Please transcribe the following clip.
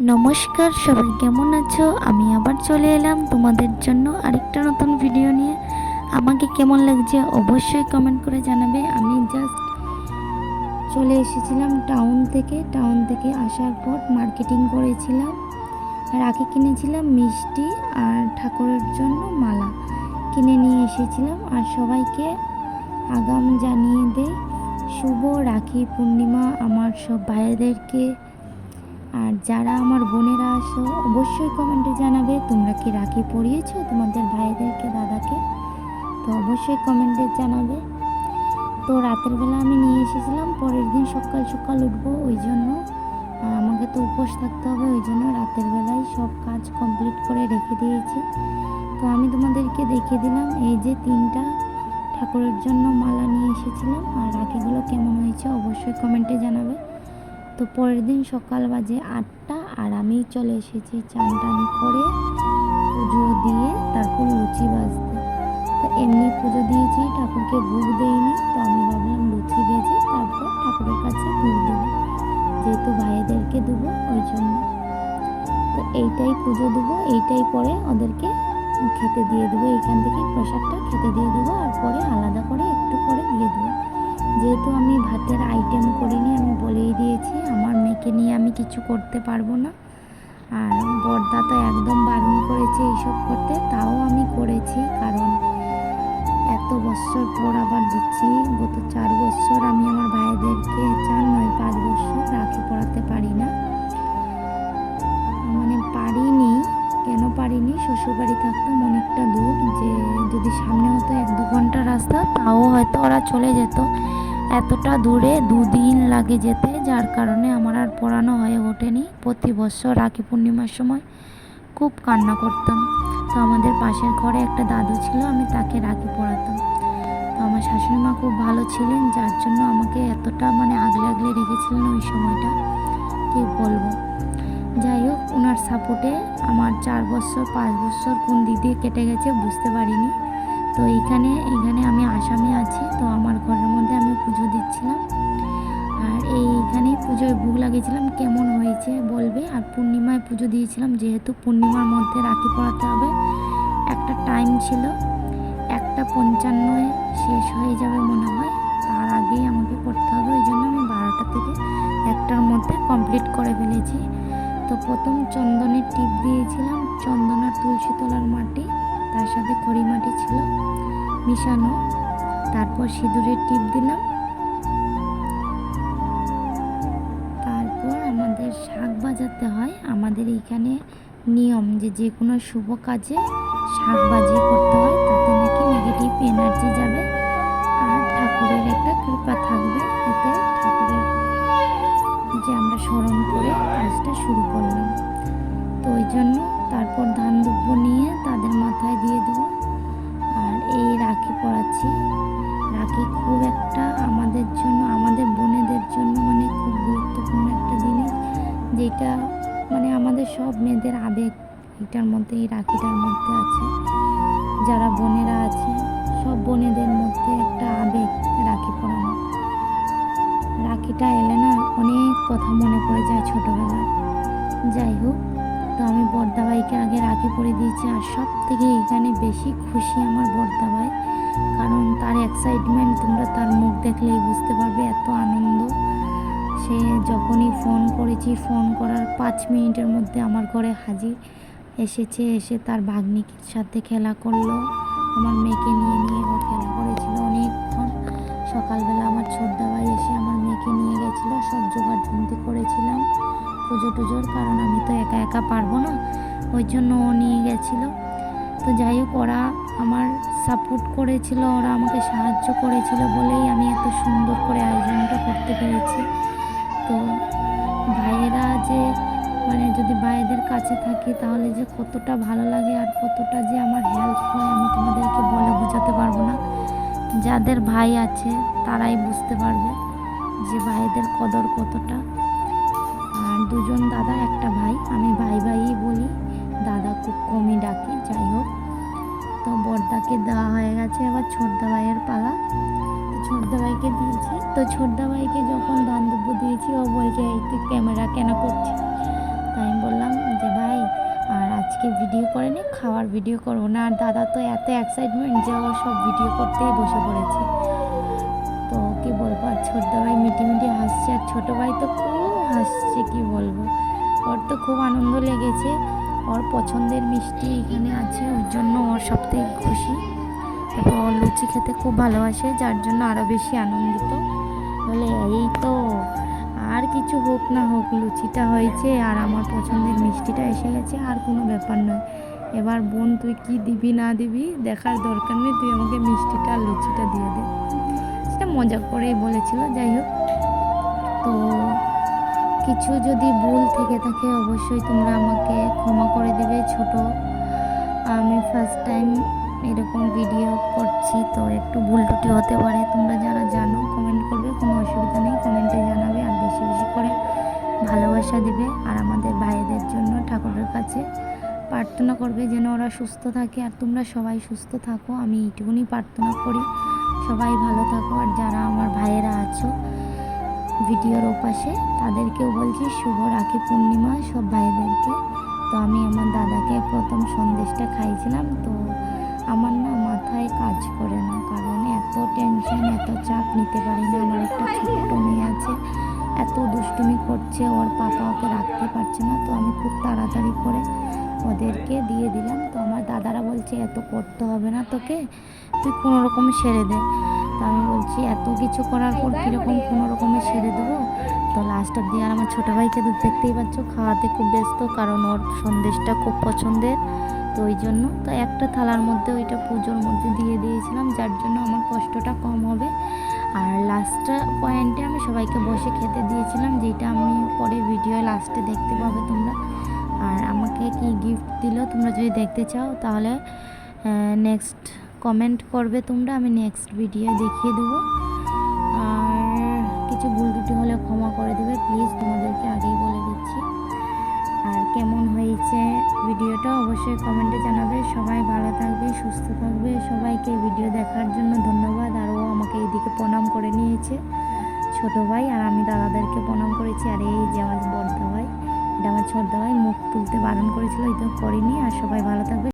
নমস্কার, সবাই কেমন আছো? আমি আবার চলে এলাম তোমাদের জন্য আরেকটা নতুন ভিডিও নিয়ে। আমাকে কেমন লাগছে অবশ্যই কমেন্ট করে জানাবে। আমি জাস্ট চলে এসেছিলাম টাউন থেকে। টাউন থেকে আসার পর মার্কেটিং করেছিলাম। রাখি কিনেছিলাম মিষ্টি আর ঠাকুরের জন্য মালা। কিনে নিয়ে এসেছিলাম। আর সবাইকে আগাম জানিয়ে দেয় শুভ রাখি পূর্ণিমা। আমার সব ভাইদেরকে আর যারা আমার বোনেরা আসো অবশ্যই কমেন্টে জানাবে, তোমরা কি রাখি পরিয়েছো তোমাদের ভাইদেরকে, দাদাকে? তো অবশ্যই কমেন্টে জানাবে। তো রাতের বেলা আমি নিয়ে এসেছিলাম, পরের দিন সকাল সকাল উঠবো, ওই জন্য আমাকে তো উপোস থাকতে হবে, ওই জন্য রাতের বেলায় সব কাজ কমপ্লিট করে রেখে দিয়েছি। তো আমি তোমাদেরকে দেখিয়ে দিলাম, এই যে তিনটা ঠাকুরের জন্য মালা নিয়ে এসেছিলাম, আর রাখিগুলো কেমন হয়েছে অবশ্যই কমেন্টে জানাবে। তো পরের দিন সকাল বাজে আটটা আর আমি চলে এসেছি চান টান করে পুজো দিয়ে তারপর লুচি বাজতে। তো এমনি পুজো দিয়েছি, ঠাকুরকে ভোগ দেয়নি তো আমি ভাবলাম লুচি বেজে তারপর ঠাকুরের কাছে ভোগ দেবো। যেহেতু ভাইদেরকে দেবো, ওই জন্য। তো এইটাই পুজো দেবো, এইটাই পরে ওদেরকে খেতে দিয়ে দেবো। এইখান থেকে প্রসাদটা খেতে দিয়ে দেবো আর পরে আলাদা করে একটু করে দিয়ে দেবো। যেহেতু আমি ভাতের আইটেম করিনি, আমি বলেই দিয়েছি, আমার মেয়েকে নিয়ে আমি কিছু করতে পারব না। আর বর্দা তো একদম বারণ করেছে এইসব করতে, তাও আমি করেছি, কারণ এত বছর পর আবার দিচ্ছি, গত চার হয়তো চলে যেত। এতটা দূরে দুদিন লাগে যেতে, যার কারণে আমার আর পড়ানো হয়ে ওঠেনি। প্রতি বছর রাখি পূর্ণিমার সময় খুব কান্না করতাম। তো আমাদের পাশের ঘরে একটা দাদু ছিল, আমি তাকে রাখি পড়াতাম। তো আমার শাশুড়ি মা খুব ভালো ছিলেন, যার জন্য আমাকে এতটা মানে আগলে আগলে রেখেছিলেন ওই সময়টা। কি বলব? যাই হোক ওনার সাপোর্টে আমার চার বছর, পাঁচ বছর কোন দিক দিয়ে কেটে গেছে বুঝতে পারিনি। তো এইখানে এখানে আমি আসামে আছি, তো আমার ঘরের মধ্যে আমি পুজো দিচ্ছিলাম। আর এইখানে পুজোয় ভোগ লাগিয়েছিলাম, কেমন হয়েছে বলবে? আর পূর্ণিমায় পুজো দিয়েছিলাম, যেহেতু পূর্ণিমার মধ্যে রাখি পড়াতে হবে। একটা টাইম ছিল, একটা পঞ্চান্নয় শেষ হয়ে যাবে মনে হয়। তার আগেই আমাকে করতে হবে, ওই জন্য আমি বারোটা থেকে একটার মধ্যে কমপ্লিট করে ফেলেছি। তো প্রথম চন্দনের টিপ দিয়েছিলাম চন্দন আর তুলসী তলার মাটি। তার সাথে খড়ি মাটি ছিল, মিশানো, তারপর সিঁদুরের টিপ দিলাম। তারপর আমাদের শাক বাজাতে হয়। আমাদের এইখানে নিয়ম যে যে কোনো শুভ কাজে শাক বাজি করতে হয়, তাতে নাকি নেগেটিভ এনার্জি যাবে। আর ঠাকুরের একটা কৃপা থাকবে, এতে ঠাকুরের যে আমরা স্মরণ করে কাজটা শুরু করলাম। তো ওই জন্য তারপর ধান দুব্য নিয়ে মধ্যে এই রাখিটার মধ্যে আছে। যারা বোনেরা আছে, সব বোনেদের মধ্যে একটা আবেগ রাখি পরানো রাখিটা এলে না অনেক কথা মনে পড়ে যায় ছোটোবেলার যাই হোক, তো আমি বর্দাভাইকে আগে রাখি পরে দিয়েছি আর সব থেকে এখানে বেশি খুশি আমার বর্দাভাই কারণ তার এক্সাইটমেন্ট তোমরা তার মুখ দেখলেই বুঝতে পারবে এত আনন্দ। সে যখনই ফোন করেছি ফোন করার পাঁচ মিনিটের মধ্যে আমার ঘরে হাজির। এসেছে, এসে তার ভাগ্নির সাথে খেলা করল। আমার মেয়েকে নিয়ে নিয়ে ও খেলা করেছিল অনেকক্ষণ। সকালবেলা আমার ছোটদা ভাই এসে আমার মেয়েকে নিয়ে গেছিল, সব জোগাড় যন্ত্রী করেছিলাম পুজো টুজোর, কারণ আমি তো একা একা পারব না, ওই জন্য ও নিয়ে গেছিল। তো যাই হোক, ওরা আমার সাপোর্ট করেছিল, ওরা আমাকে সাহায্য করেছিল বলেই আমি এত সুন্দর করে আয়োজনটা করতে পেরেছি। যদি ভাইদের কাছে থাকি, তাহলে যে কতটা ভালো লাগে আর কতটা যে আমার হেল্প হয়, আমি তোমাদেরকে বলে বোঝাতে পারব না। যাদের ভাই আছে, তারাই বুঝতে পারবে যে ভাইদের কদর কতটা। আর দুজন দাদা, একটা ভাই, আমি ভাই ভাইই বলি। দাদা খুব কমই ডাকি, যাই হোক। তো বড়দাকে দেওয়া হয়ে গেছে এবার ছোটদা ভাইয়ের পালা। ছোটদা ভাইকে দিয়েছি। তো ছোটদা ভাইকে যখন দান দুব্য দিয়েছি, ও বলছে, এই তুই ক্যামেরা কেন করছিস? তাই আমি বললাম যে, ভাই, আর আজকে ভিডিও করে নি, খাওয়ার ভিডিও করব না। আর দাদা তো এত এক্সাইটমেন্ট যে, ও সব ভিডিও করতেই বসে পড়েছে। তো কি বলব, আর ছোটো ভাই মিটি মিটি হাসছে, আর ছোটো ভাই তো খুব হাসছে, কি বলব। ওর তো খুব আনন্দ লেগেছে। ওর পছন্দের মিষ্টি এখানে আছে, ওর জন্য ওর সব থেকে খুশি। তারপর ওর লুচি খেতে খুব ভালোবাসে, যার জন্য আরও বেশি আনন্দিত। বলে, এই তো কিছু হোক না হোক লুচিটা হয়েছে আর আমার পছন্দের মিষ্টিটা এসে গেছে, আর কোনো ব্যাপার নয়। এবার বোন, তুই কি দিবি না দিবি দেখার দরকার নেই, তুই আমাকে মিষ্টিটা আর লুচিটা দিয়ে দে। সেটা মজা করেই বলেছিল, যাই হোক। তো কিছু যদি ভুল থেকে থাকে অবশ্যই তোমরা আমাকে ক্ষমা করে দেবে, ছোট। আমি ফার্স্ট টাইম এরকম ভিডিও করছি, তো একটু ভুল টুটি হতে পারে, তোমরা যারা জানো কমেন্ট ভালোবাসা দিবে আর আমাদের ভাইদের জন্য ঠাকুরের কাছে প্রার্থনা করবে যেন ওরা সুস্থ থাকে আর তোমরা সবাই সুস্থ থাকো। আমি এইটুকুনি প্রার্থনা করি। সবাই ভালো থাকো আর যারা আমার ভাইয়েরা আছো ভিডিওর ওপাশে, তাদেরকেও বলছি শুভ রাখি পূর্ণিমা সব ভাইদেরকে। তো আমি আমার দাদাকে প্রথম সন্দেশটা খাইছিলাম, তো আমার না মাথায় কাজ করে না, কারণ এত টেনশন এত চাপ নিতে পারি না। আমার একটা ছোট্ট মেয়ে আছে এত দুষ্টুমি করছে, ওর পাপা ওকে রাখতে পারছে না, তো আমি খুব তাড়াতাড়ি করে ওদেরকে দিয়ে দিলাম। তো আমার দাদারা বলছে, এত করতে হবে না তোকে, তুই কোনো রকম সেরে দে। তো আমি বলছি, এত কিছু করার পর কীরকম কোনো রকমে সেরে দেবো? তো লাস্ট অব্দি আর আমার ছোটো ভাইকে তো দেখতেই পাচ্ছ, খাওয়াতে খুব ব্যস্ত, কারণ ওর সন্দেশটা খুব পছন্দের, তো ওই জন্য। তো একটা থালার মধ্যে ওইটা পুজোর মধ্যে দিয়ে দিয়েছিলাম, যার জন্য আমার কষ্টটা কম হবে। আর লাস্ট পয়েন্টে আমি সবাইকে বসে খেতে দিয়েছিলাম যেটা আমি পরে ভিডিও লাস্টে দেখতে পাবে তোমরা। আর আমাকে কি গিফট দিল তোমরা যদি দেখতে চাও, তাহলে নেক্সট কমেন্ট করবে তোমরা, আমি নেক্সট ভিডিও দেখিয়ে দেবো। আর কিছু ভুল ত্রুটি হলে ক্ষমা করে দেবে প্লিজ তোমাদেরকে আগেই বলে দিচ্ছি। আর কেমন হয়েছে ভিডিওটা অবশ্যই কমেন্টে জানাবে। সবাই ভালো থাকবে, সুস্থ থাকবে, সবাইকে ভিডিও দেখার করে নিয়েছে ছোট ভাই আর আমি দাদাদেরকে প্রণাম করেছি। আর এই যে আমার বড় ভাই, এটা আমার ছোট ভাই, মুখ তুলতে বারণ করেছিল তো করিনি। আর সবাই ভালো থাকবে।